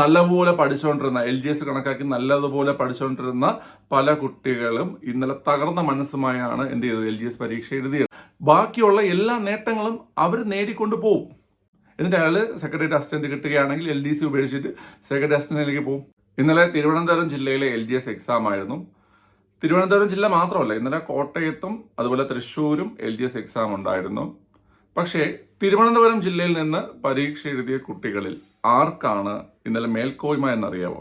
നല്ലപോലെ പഠിച്ചുകൊണ്ടിരുന്ന L G S കണക്കാക്കി നല്ലതുപോലെ പഠിച്ചുകൊണ്ടിരുന്ന പല കുട്ടികളും ഇന്നലെ തകർന്ന മനസ്സുമായാണ് എന്ത് ചെയ്തത്? എൽ ജി എസ് പരീക്ഷ എഴുതിയത്. ബാക്കിയുള്ള എല്ലാ നേട്ടങ്ങളും അവർ നേടിക്കൊണ്ട് പോകും എന്നിട്ട് അയാൾ സെക്രട്ടറി അസിസ്റ്റന്റ് കിട്ടുകയാണെങ്കിൽ എൽ ഡി സി ഉപേക്ഷിച്ചിട്ട് സെക്രട്ടറി അസിസ്റ്റന്റിലേക്ക് പോകും ഇന്നലെ തിരുവനന്തപുരം ജില്ലയിലെ എൽ ജി എസ് എക്സാം ആയിരുന്നു. തിരുവനന്തപുരം ജില്ല മാത്രമല്ല ഇന്നലെ കോട്ടയത്തും അതുപോലെ തൃശ്ശൂരും എൽ ജി എസ് എക്സാം ഉണ്ടായിരുന്നു. പക്ഷേ തിരുവനന്തപുരം ജില്ലയിൽ നിന്ന് പരീക്ഷ എഴുതിയ കുട്ടികളിൽ ആർക്കാണ് ഇന്നലെ മേൽക്കോയ്മ എന്നറിയാമോ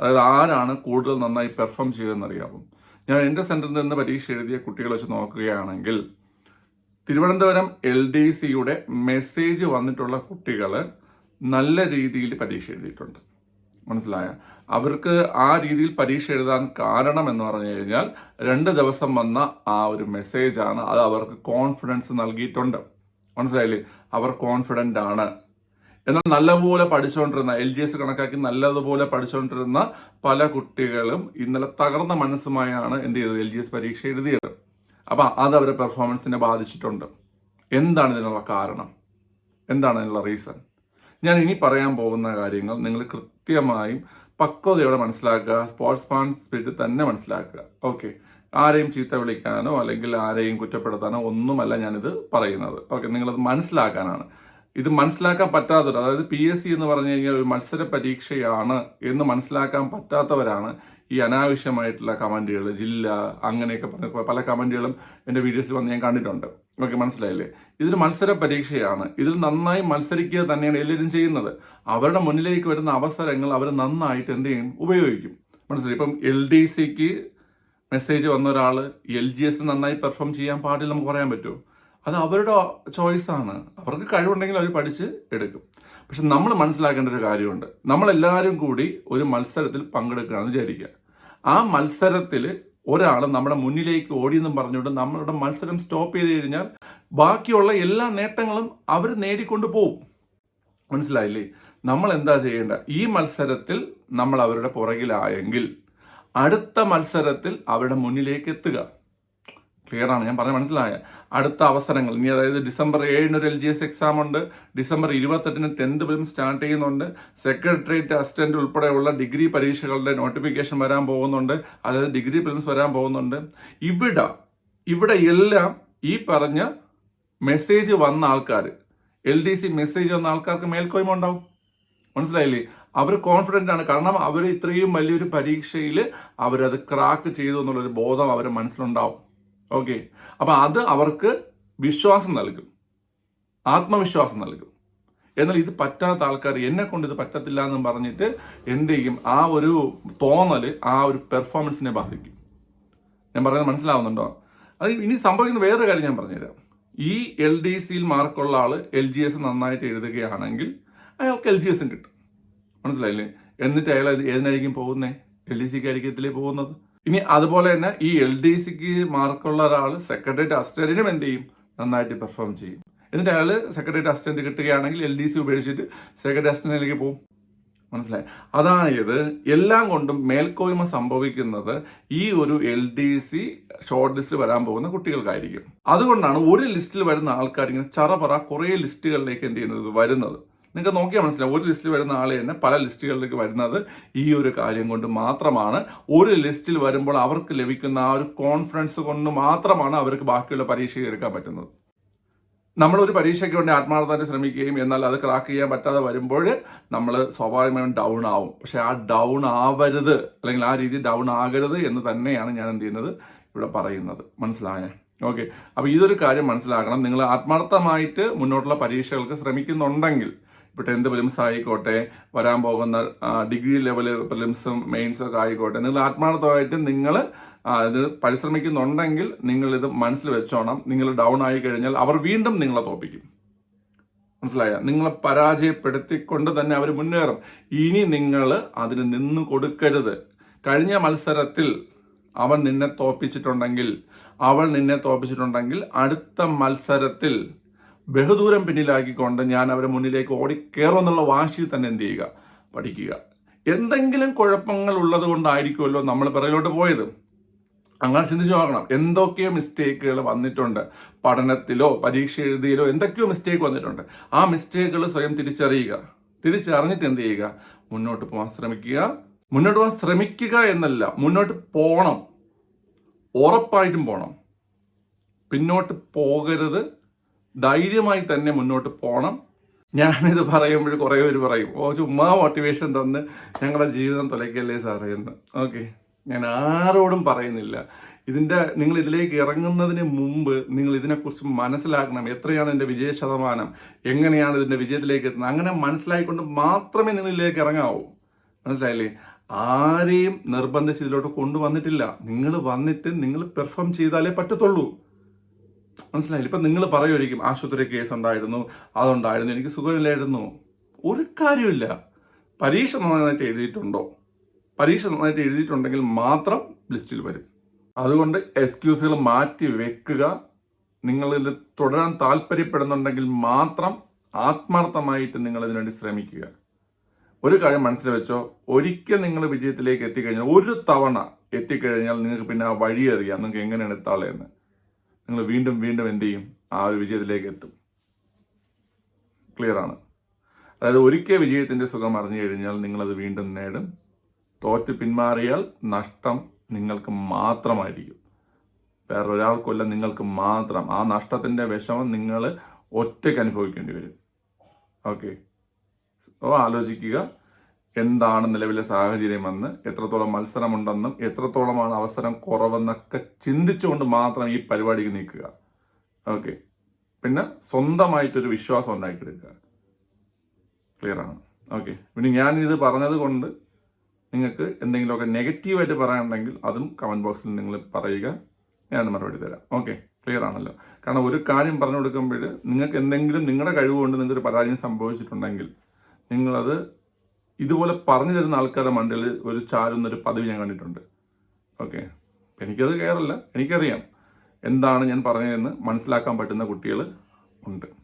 അതായത് ആരാണ് കൂടുതൽ നന്നായി പെർഫോം ചെയ്തതെന്നറിയാമോ ഞാൻ എന്റെ സെന്ററിൽ നിന്ന് പരീക്ഷ എഴുതിയ കുട്ടികളെ വെച്ച് നോക്കുകയാണെങ്കിൽ തിരുവനന്തപുരം എൽ ഡി സിയുടെ മെസ്സേജ് വന്നിട്ടുള്ള കുട്ടികൾ നല്ല രീതിയിൽ പരീക്ഷ എഴുതിയിട്ടുണ്ട്. മനസ്സിലായ? അവർക്ക് ആ രീതിയിൽ പരീക്ഷ എഴുതാൻ കാരണം എന്ന് പറഞ്ഞു കഴിഞ്ഞാൽ രണ്ട് ദിവസം വന്ന ആ ഒരു മെസ്സേജാണ് അത് അവർക്ക് കോൺഫിഡൻസ് നൽകിയിട്ടുണ്ട്. മനസ്സിലായില്ലേ? അവർ കോൺഫിഡന്റ് ആണ്. എന്നാൽ നല്ലപോലെ പഠിച്ചുകൊണ്ടിരുന്ന എൽ ജി എസ് കണക്കാക്കി നല്ലതുപോലെ പഠിച്ചുകൊണ്ടിരുന്ന പല കുട്ടികളും ഇന്നലെ തകർന്ന മനസ്സുമായാണ് എന്ത് ചെയ്തത്? എൽ ജി എസ് പരീക്ഷ എഴുതിയത്. അപ്പം അത് അവരുടെ പെർഫോമൻസിനെ ബാധിച്ചിട്ടുണ്ട്. എന്താണ് ഇതിനുള്ള കാരണം? എന്താണ് ഇതിനുള്ള റീസൺ ഞാൻ ഇനി പറയാൻ പോകുന്ന കാര്യങ്ങൾ നിങ്ങൾ കൃത്യമായും പക്വതയോടെ മനസ്സിലാക്കുക സ്പോർട്സ് മാൻ സ്പിരിറ്റ് തന്നെ മനസ്സിലാക്കുക. ഓക്കെ ആരെയും ചീത്ത വിളിക്കാനോ അല്ലെങ്കിൽ ആരെയും കുറ്റപ്പെടുത്താനോ ഒന്നുമല്ല ഞാനിത് പറയുന്നത്. ഓക്കെ നിങ്ങളത് മനസ്സിലാക്കാനാണ്. ഇത് മനസ്സിലാക്കാൻ പറ്റാത്തവർ അതായത് പി എസ് സി എന്ന് പറഞ്ഞു കഴിഞ്ഞാൽ ഒരു മത്സര പരീക്ഷയാണ് എന്ന് മനസ്സിലാക്കാൻ പറ്റാത്തവരാണ് ഈ അനാവശ്യമായിട്ടുള്ള കമന്റുകൾ ജില്ല അങ്ങനെയൊക്കെ പറഞ്ഞ പല കമന്റുകളും എന്റെ വീഡിയോസിൽ വന്ന് ഞാൻ കണ്ടിട്ടുണ്ട്. ഓക്കെ മനസ്സിലായില്ലേ? ഇതൊരു മത്സര പരീക്ഷയാണ്. ഇതിൽ നന്നായി മത്സരിക്കുക തന്നെയാണ് എല്ലാവരും ചെയ്യുന്നത്. അവരുടെ മുന്നിലേക്ക് വരുന്ന അവസരങ്ങൾ അവർ നന്നായിട്ട് എന്ത് ചെയ്യും? ഉപയോഗിക്കും. മനസ്സിലായി? ഇപ്പം എൽ ഡി സിക്ക് മെസ്സേജ് വന്ന ഒരാൾ എൽ ജി എസ് നന്നായി പെർഫോം ചെയ്യാൻ പാടില്ല നമുക്ക് പറയാൻ പറ്റുമോ? അത് അവരുടെ ചോയ്സാണ് അവർക്ക് കഴിവുണ്ടെങ്കിൽ അവർ പഠിച്ച് എടുക്കും. പക്ഷെ നമ്മൾ മനസ്സിലാക്കേണ്ട ഒരു കാര്യമുണ്ട്. നമ്മളെല്ലാവരും കൂടി ഒരു മത്സരത്തിൽ പങ്കെടുക്കുകയാണെന്ന് വിചാരിക്കുക. ആ മത്സരത്തിൽ ഒരാൾ നമ്മുടെ മുന്നിലേക്ക് ഓടിയെന്നും പറഞ്ഞുകൊണ്ട് നമ്മളുടെ മത്സരം സ്റ്റോപ്പ് ചെയ്ത് കഴിഞ്ഞാൽ ബാക്കിയുള്ള എല്ലാ നേട്ടങ്ങളും അവർ നേടിക്കൊണ്ട് പോവും. മനസ്സിലായില്ലേ? നമ്മൾ എന്താ ചെയ്യേണ്ട? ഈ മത്സരത്തിൽ നമ്മൾ അവരുടെ പുറകിലായെങ്കിൽ അടുത്ത മത്സരത്തിൽ അവരുടെ മുന്നിലേക്ക് എത്തുക ക്ലിയർ ആണ്? ഞാൻ പറഞ്ഞ മനസ്സിലായ? അടുത്ത അവസരങ്ങൾ. ഇനി അതായത് ഡിസംബർ ഏഴിന് ഒരു എൽ ജി എസ് എക്സാം ഉണ്ട്. ഡിസംബർ ഇരുപത്തെട്ടിന് ടെൻത്ത് ഫിലിം സ്റ്റാർട്ട് ചെയ്യുന്നുണ്ട്. സെക്രട്ടേറിയറ്റ് അസിസ്റ്റന്റ് ഉൾപ്പെടെയുള്ള ഡിഗ്രി പരീക്ഷകളുടെ നോട്ടിഫിക്കേഷൻ വരാൻ പോകുന്നുണ്ട്. അതായത് ഡിഗ്രി ഫിലിംസ് വരാൻ പോകുന്നുണ്ട്. ഇവിടെ ഇവിടെ എല്ലാം ഈ പറഞ്ഞ മെസ്സേജ് വന്ന ആൾക്കാർ എൽ ഡി സി മെസ്സേജ് വന്ന ആൾക്കാർക്ക് മേൽക്കോയ്മ ഉണ്ടാവും. മനസ്സിലായില്ലേ? അവർ കോൺഫിഡന്റ് ആണ്. കാരണം അവർ ഇത്രയും വലിയൊരു പരീക്ഷയിൽ അവരത് ക്രാക്ക് ചെയ്തു എന്നുള്ളൊരു ബോധം അവരെ മനസ്സിലുണ്ടാവും. ഓക്കെ അപ്പം അത് അവർക്ക് വിശ്വാസം നൽകും. ആത്മവിശ്വാസം നൽകും. എന്നാൽ ഇത് പറ്റാത്ത ആൾക്കാർ എന്നെ കൊണ്ട് ഇത് പറ്റത്തില്ല എന്ന് പറഞ്ഞിട്ട് എന്ത് ചെയ്യും? ആ ഒരു തോന്നൽ ആ ഒരു പെർഫോമൻസിനെ ബാധിക്കും. ഞാൻ പറയുന്നത് മനസ്സിലാവുന്നുണ്ടോ? അത് ഇനി സംഭവിക്കുന്ന വേറൊരു കാര്യം ഞാൻ പറഞ്ഞുതരാം. ഈ എൽ ഡി സിയിൽ മാർക്കുള്ള ആൾ എൽ ജി എസ് നന്നായിട്ട് എഴുതുകയാണെങ്കിൽ അയാൾക്ക് എൽ ജി എസും കിട്ടും. മനസ്സിലായില്ലേ? എന്നിട്ട് അയാൾ ഏതിനായിരിക്കും പോകുന്നത് എൽ ഡി സിക്ക് ആയിരിക്കത്തില്ലേ പോകുന്നത്? ഇനി അതുപോലെ തന്നെ ഈ എൽ ഡി സിക്ക് മാർക്കുള്ള ഒരാൾ സെക്രട്ടേറിയറ്റ് അസിസ്റ്റന്റിനും എന്ത് ചെയ്യും? നന്നായിട്ട് പെർഫോം ചെയ്യും. എന്നിട്ട് അയാൾ സെക്രട്ടേറിയറ്റ് അസിസ്റ്റന്റ് കിട്ടുകയാണെങ്കിൽ എൽ ഡി സി ഉപേക്ഷിച്ചിട്ട് സെക്രട്ടറി അസിസ്റ്റന്റിലേക്ക് പോകും. മനസ്സിലായി? അതായത് എല്ലാം കൊണ്ടും മേൽക്കോയ്മ സംഭവിക്കുന്നത് ഈ ഒരു L D C short list വരാൻ പോകുന്ന കുട്ടികൾക്കായിരിക്കും. അതുകൊണ്ടാണ് ഒരു ലിസ്റ്റിൽ വരുന്ന ആൾക്കാർ ഇങ്ങനെ ചറപറ കുറേ ലിസ്റ്റുകളിലേക്ക് എന്ത് ചെയ്യുന്നത്? വരുന്നത്. നിങ്ങൾക്ക് നോക്കിയാൽ മനസ്സിലാവും. ഒരു ലിസ്റ്റിൽ വരുന്ന ആളെ തന്നെ പല ലിസ്റ്റുകളിലേക്ക് വരുന്നത് ഈ ഒരു കാര്യം കൊണ്ട് മാത്രമാണ്. ഒരു ലിസ്റ്റിൽ വരുമ്പോൾ അവർക്ക് ലഭിക്കുന്ന ആ ഒരു കോൺഫിഡൻസ് കൊണ്ട് മാത്രമാണ് അവർക്ക് ബാക്കിയുള്ള പരീക്ഷ എടുക്കാൻ പറ്റുന്നത്. നമ്മളൊരു പരീക്ഷയ്ക്ക് വേണ്ടി ആത്മാർത്ഥമായിട്ട് ശ്രമിക്കുകയും എന്നാൽ അത് ക്രാക്ക് ചെയ്യാൻ പറ്റാതെ വരുമ്പോൾ നമ്മൾ സ്വാഭാവികമായും ഡൗൺ ആവും. പക്ഷെ ആ ഡൗൺ ആവരുത് അല്ലെങ്കിൽ ആ രീതി ഡൗൺ ആകരുത് എന്ന് തന്നെയാണ് ഞാൻ എന്ത് ചെയ്യുന്നത്? ഇവിടെ പറയുന്നത്. മനസ്സിലായ? ഓക്കെ അപ്പോൾ ഇതൊരു കാര്യം മനസ്സിലാക്കണം. നിങ്ങൾ ആത്മാർത്ഥമായിട്ട് മുന്നോട്ടുള്ള പരീക്ഷകൾക്ക് ശ്രമിക്കുന്നുണ്ടെങ്കിൽ ഇപ്പോൾ ടെൻത്ത് പ്രിലിംസ് ആയിക്കോട്ടെ വരാൻ പോകുന്ന ഡിഗ്രി ലെവൽ പ്രിലിംസും മെയിൻസും ഒക്കെ ആയിക്കോട്ടെ. നിങ്ങൾ ആത്മാർത്ഥമായിട്ട് നിങ്ങൾ ഇത് പരിശ്രമിക്കുന്നുണ്ടെങ്കിൽ നിങ്ങളിത് മനസ്സിൽ വെച്ചോണം. നിങ്ങൾ ഡൗൺ ആയി കഴിഞ്ഞാൽ അവർ വീണ്ടും നിങ്ങളെ തോപ്പിക്കും മനസ്സിലായ? നിങ്ങളെ പരാജയപ്പെടുത്തിക്കൊണ്ട് തന്നെ അവർ മുന്നേറും. ഇനി നിങ്ങൾ അതിന് നിന്ന് കൊടുക്കരുത്. കഴിഞ്ഞ മത്സരത്തിൽ അവൻ നിന്നെ തോപ്പിച്ചിട്ടുണ്ടെങ്കിൽ അവൾ നിന്നെ തോപ്പിച്ചിട്ടുണ്ടെങ്കിൽ അടുത്ത മത്സരത്തിൽ ബഹുദൂരം പിന്നിലാക്കിക്കൊണ്ട് ഞാൻ അവരെ മുന്നിലേക്ക് ഓടിക്കേറുമെന്നുള്ള വാശിയിൽ തന്നെ എന്ത് ചെയ്യുക? പഠിക്കുക. എന്തെങ്കിലും കുഴപ്പങ്ങൾ ഉള്ളത് കൊണ്ടായിരിക്കുമല്ലോ നമ്മൾ പിറകിലോട്ട് പോയത്. അങ്ങനെ ചിന്തിച്ചു നോക്കണം. എന്തൊക്കെയോ മിസ്റ്റേക്കുകൾ വന്നിട്ടുണ്ട്. പഠനത്തിലോ പരീക്ഷ എഴുതിയിലോ എന്തൊക്കെയോ മിസ്റ്റേക്ക് വന്നിട്ടുണ്ട്. ആ മിസ്റ്റേക്കുകൾ സ്വയം തിരിച്ചറിയുക. തിരിച്ചറിഞ്ഞിട്ട് എന്ത് ചെയ്യുക? മുന്നോട്ട് പോകാൻ ശ്രമിക്കുക. മുന്നോട്ട് പോകാൻ ശ്രമിക്കുക എന്നല്ല മുന്നോട്ട് പോകണം ഉറപ്പായിട്ടും പോകണം പിന്നോട്ട് പോകരുത്. ധൈര്യമായി തന്നെ മുന്നോട്ട് പോകണം ഞാനിത് പറയുമ്പോൾ കുറേ പേര് പറയും ഓ ചുമ്മാ മോട്ടിവേഷൻ തന്ന് ഞങ്ങളുടെ ജീവിതം തുലയ്ക്കല്ലേ സാറേ എന്ന്. ഓക്കെ. ഞാൻ ആരോടും പറയുന്നില്ല. ഇതിന്റെ നിങ്ങൾ ഇതിലേക്ക് ഇറങ്ങുന്നതിന് മുമ്പ് നിങ്ങൾ ഇതിനെക്കുറിച്ച് മനസ്സിലാക്കണം. എത്രയാണ് ഇതിന്റെ വിജയ ശതമാനം? എങ്ങനെയാണ് ഇതിന്റെ വിജയത്തിലേക്ക് എത്തുന്നത്? അങ്ങനെ മനസ്സിലായിക്കൊണ്ട് മാത്രമേ നിങ്ങൾ ഇതിലേക്ക് ഇറങ്ങാവൂ. മനസ്സിലായില്ലേ? ആരെയും നിർബന്ധിച്ച് ഇതിലോട്ട് കൊണ്ടുവന്നിട്ടില്ല. നിങ്ങൾ വന്നിട്ട് നിങ്ങൾ പെർഫോം ചെയ്താലേ പറ്റത്തുള്ളൂ. മനസ്സിലായില്ല? ഇപ്പം നിങ്ങൾ പറയുമായിരിക്കും ആശുപത്രി കേസ് ഉണ്ടായിരുന്നു അതുണ്ടായിരുന്നു എനിക്ക് സുഖമില്ലായിരുന്നു. ഒരു കാര്യമില്ല പരീക്ഷ നന്നായിട്ട് എഴുതിയിട്ടുണ്ടോ? പരീക്ഷ നന്നായിട്ട് എഴുതിയിട്ടുണ്ടെങ്കിൽ മാത്രം ലിസ്റ്റിൽ വരും. അതുകൊണ്ട് എക്സ്ക്യൂസുകൾ മാറ്റി വെക്കുക. നിങ്ങളിത് തുടരാൻ താല്പര്യപ്പെടുന്നുണ്ടെങ്കിൽ മാത്രം ആത്മാർത്ഥമായിട്ട് നിങ്ങൾ ഇതിനുവേണ്ടി ശ്രമിക്കുക. ഒരു കാര്യം മനസ്സിൽ വെച്ചോ ഒരിക്കൽ നിങ്ങൾ വിജയത്തിലേക്ക് എത്തിക്കഴിഞ്ഞാൽ ഒരു തവണ എത്തിക്കഴിഞ്ഞാൽ നിങ്ങൾക്ക് പിന്നെ ആ വഴി അറിയാം നിങ്ങൾക്ക് എങ്ങനെയാണ് എത്താളെന്ന്. നിങ്ങൾ വീണ്ടും വീണ്ടും എന്ത് ചെയ്യും? ആ ഒരു വിജയത്തിലേക്ക് എത്തും. ക്ലിയർ ആണ്. അതായത് ഒരിക്കൽ വിജയത്തിന്റെ സുഖം അറിഞ്ഞു കഴിഞ്ഞാൽ നിങ്ങളത് വീണ്ടും നേടും. തോറ്റ് പിന്മാറിയാൽ നഷ്ടം നിങ്ങൾക്ക് മാത്രമായിരിക്കും. വേറൊരാൾക്കൊല്ല നിങ്ങൾക്ക് മാത്രം. ആ നഷ്ടത്തിന്റെ വിഷമം നിങ്ങൾ ഒറ്റയ്ക്ക് അനുഭവിക്കേണ്ടി വരും. ഓക്കെ അപ്പോൾ ആലോചിക്കുക. എന്താണ് നിലവിലെ സാഹചര്യം എന്ന് എത്രത്തോളം മത്സരമുണ്ടെന്നും എത്രത്തോളമാണ് അവസരം കുറവെന്നൊക്കെ ചിന്തിച്ചുകൊണ്ട് മാത്രം ഈ പരിപാടിക്ക് നീക്കുക. ഓക്കെ. പിന്നെ സ്വന്തമായിട്ടൊരു വിശ്വാസം ഉണ്ടാക്കിയെടുക്കുക. ക്ലിയർ ആണ്. ഓക്കെ. പിന്നെ ഞാൻ ഇത് പറഞ്ഞത് കൊണ്ട് നിങ്ങൾക്ക് എന്തെങ്കിലുമൊക്കെ നെഗറ്റീവായിട്ട് പറയാനുണ്ടെങ്കിൽ അതും കമന്റ് ബോക്സിൽ നിങ്ങൾ പറയുക. ഞാൻ മറുപടി തരാം. ഓക്കെ. ക്ലിയർ ആണല്ലോ. കാരണം ഒരു കാര്യം പറഞ്ഞു കൊടുക്കുമ്പോൾ നിങ്ങൾക്ക് എന്തെങ്കിലും നിങ്ങളുടെ കഴിവ് കൊണ്ട് നിങ്ങൾക്ക് ഒരു പരാജയം സംഭവിച്ചിട്ടുണ്ടെങ്കിൽ നിങ്ങളത് ഇതുപോലെ പറഞ്ഞു തരുന്ന ആൾക്കാരുടെ മണ്ടയിൽ ഒരു ചാരുന്നൊരു പദവി ഞാൻ കണ്ടിട്ടുണ്ട്. ഓക്കെ എനിക്കത് കയറല്ല എനിക്കറിയാം. എന്താണ് ഞാൻ പറഞ്ഞതെന്ന് മനസ്സിലാക്കാൻ പറ്റുന്ന കുട്ടികൾ ഉണ്ട്.